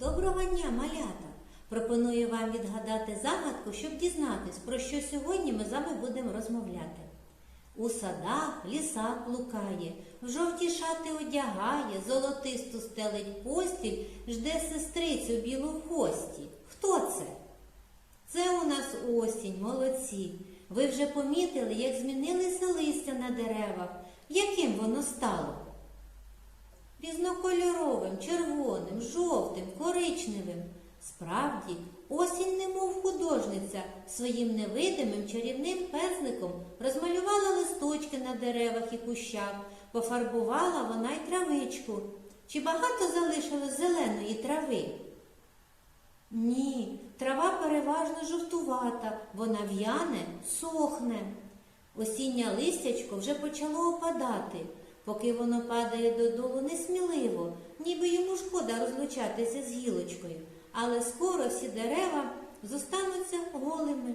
Доброго дня, малята! Пропоную вам відгадати загадку, щоб дізнатись, про що сьогодні ми з вами будемо розмовляти. У садах лісах лукає, в жовті шати одягає, золотисту стелить постіль, жде сестрицю білу в гості. Хто це? Це у нас осінь, молодці. Ви вже помітили, як змінилися листя на деревах. Яким воно стало? Різнокольоровим, червоним, жовтим, коричневим. Справді, осінь, немов художниця, своїм невидимим чарівним пензликом розмалювала листочки на деревах і кущах, пофарбувала вона й травичку. Чи багато залишилось зеленої трави? Ні, трава переважно жовтувата, вона в'яне, сохне. Осіннє листячко вже почало опадати. Поки воно падає додолу несміливо, ніби йому шкода розлучатися з гілочкою, але скоро всі дерева зостануться голими.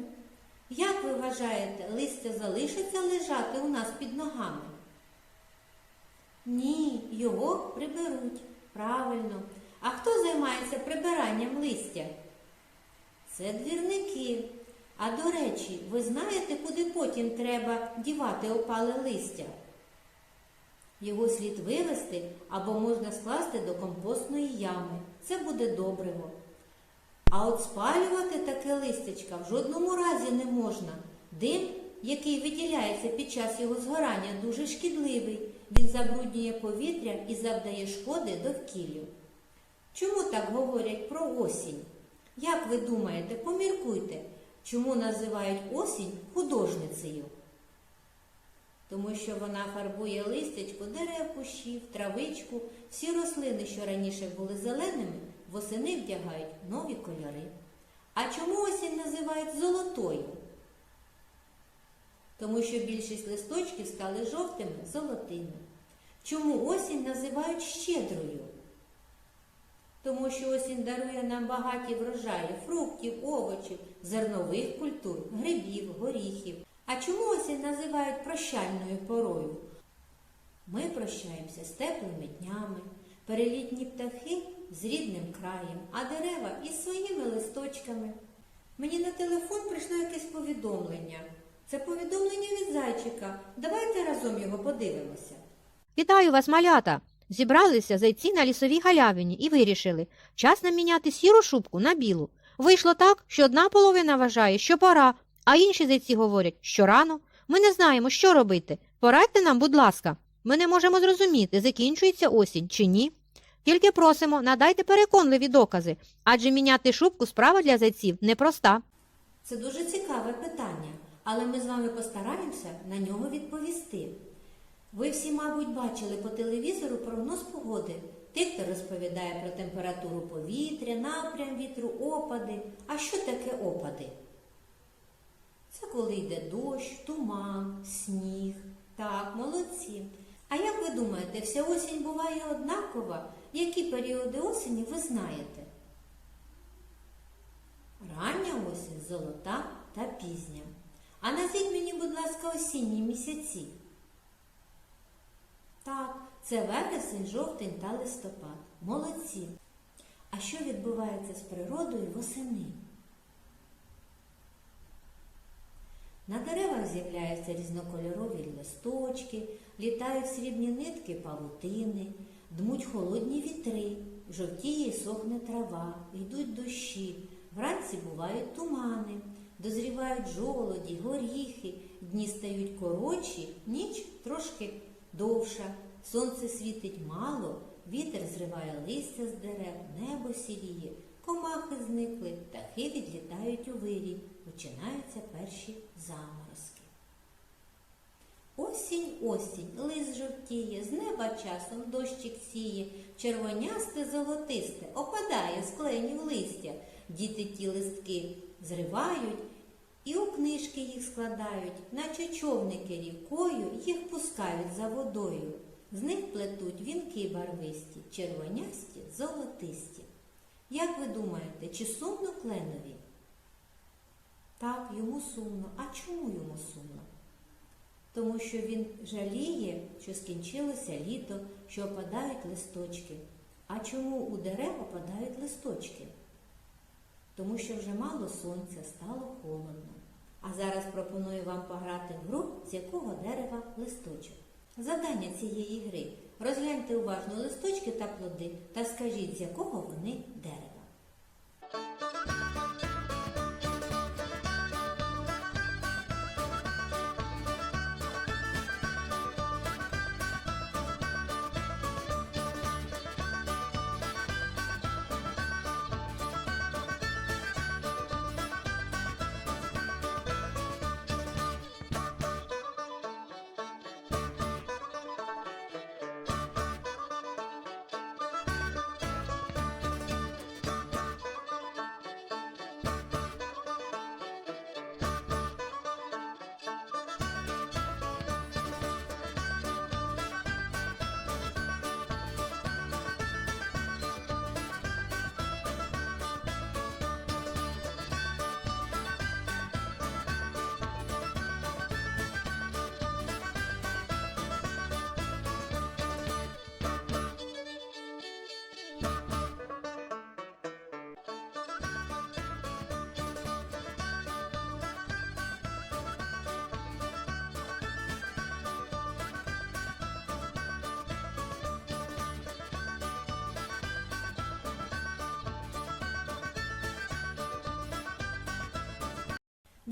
Як ви вважаєте, листя залишиться лежати у нас під ногами? Ні, його приберуть. Правильно. А хто займається прибиранням листя? Це двірники. А до речі, ви знаєте, куди потім треба дівати опале листя? Його слід вивести або можна скласти до компостної ями. Це буде добриво. А от спалювати таке листячка в жодному разі не можна. Дим, який виділяється під час його згорання, дуже шкідливий. Він забруднює повітря і завдає шкоди довкіллю. Чому так говорять про осінь? Як ви думаєте, поміркуйте, чому називають осінь художницею? Тому що вона фарбує листячко дерев, кущів, травичку, всі рослини, що раніше були зеленими, восени вдягають нові кольори. А чому осінь називають золотою? Тому що більшість листочків стали жовтими, золотими. Чому осінь називають щедрою? Тому що осінь дарує нам багаті врожаї фруктів, овочів, зернових культур, грибів, горіхів. А чому осінь називають прощальною порою? Ми прощаємося з теплими днями, перелітні птахи з рідним краєм, а дерева із своїми листочками. Мені на телефон прийшло якесь повідомлення. Це повідомлення від зайчика. Давайте разом його подивимося. Вітаю вас, малята! Зібралися зайці на лісовій галявині і вирішили час нам міняти сіру шубку на білу. Вийшло так, що одна половина вважає, що пора, а інші зайці говорять, що рано. Ми не знаємо, що робити. Порадьте нам, будь ласка. Ми не можемо зрозуміти, закінчується осінь чи ні. Тільки просимо, надайте переконливі докази, адже міняти шубку справа для зайців непроста. Це дуже цікаве питання, але ми з вами постараємося на нього відповісти. Ви всі, мабуть, бачили по телевізору прогноз погоди. Диктор розповідає про температуру повітря, напрям вітру, опади. А що таке опади? Це коли йде дощ, туман, сніг. Так, молодці. А як ви думаєте, вся осінь буває однакова? Які періоди осені ви знаєте? Рання осінь, золота та пізня. А назвіть мені, будь ласка, осінні місяці. Так, це вересень, жовтень та листопад. Молодці. А що відбувається з природою восени? На деревах з'являються різнокольорові листочки, літають срібні нитки павутини, дмуть холодні вітри, жовтіє і сохне трава, йдуть дощі, вранці бувають тумани, дозрівають жолоді, горіхи, дні стають коротші, ніч трошки довша, сонце світить мало, вітер зриває листя з дерев, небо сіріє, комахи зникли, птахи відлітають у вирій, починаються перші заморозки. Осінь, осінь, лист жовтіє, з неба часом дощик сіє, червонясте золотисте, опадає з кленів листя. Діти ті листки зривають і у книжки їх складають, наче човники рікою їх пускають за водою. З них плетуть вінки барвисті, червонясті, золотисті. Як ви думаєте, чи сумно кленові? Так, йому сумно. А чому йому сумно? Тому що він жаліє, що скінчилося літо, що опадають листочки. А чому у дерев опадають листочки? Тому що вже мало сонця, стало холодно. А зараз пропоную вам пограти в гру, з якого дерева листочок. Завдання цієї гри розгляньте уважно листочки та плоди та скажіть, з якого вони дерева.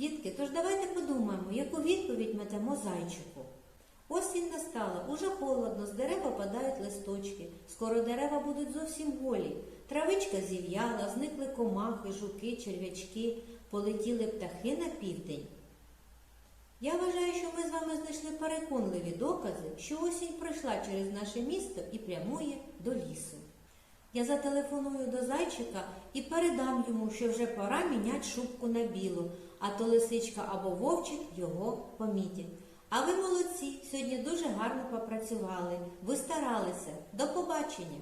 Дітки, тож давайте подумаємо, яку відповідь ми дамо зайчику. Осінь настала, уже холодно, з дерев опадають листочки. Скоро дерева будуть зовсім голі. Травичка зів'яла, зникли комахи, жуки, черв'ячки, полетіли птахи на південь. Я вважаю, що ми з вами знайшли переконливі докази, що осінь пройшла через наше місто і прямує до лісу. Я зателефоную до зайчика і передам йому, що вже пора міняти шубку на білу, а то лисичка або вовчик його помітять. А ви молодці, сьогодні дуже гарно попрацювали. Ви старалися. До побачення!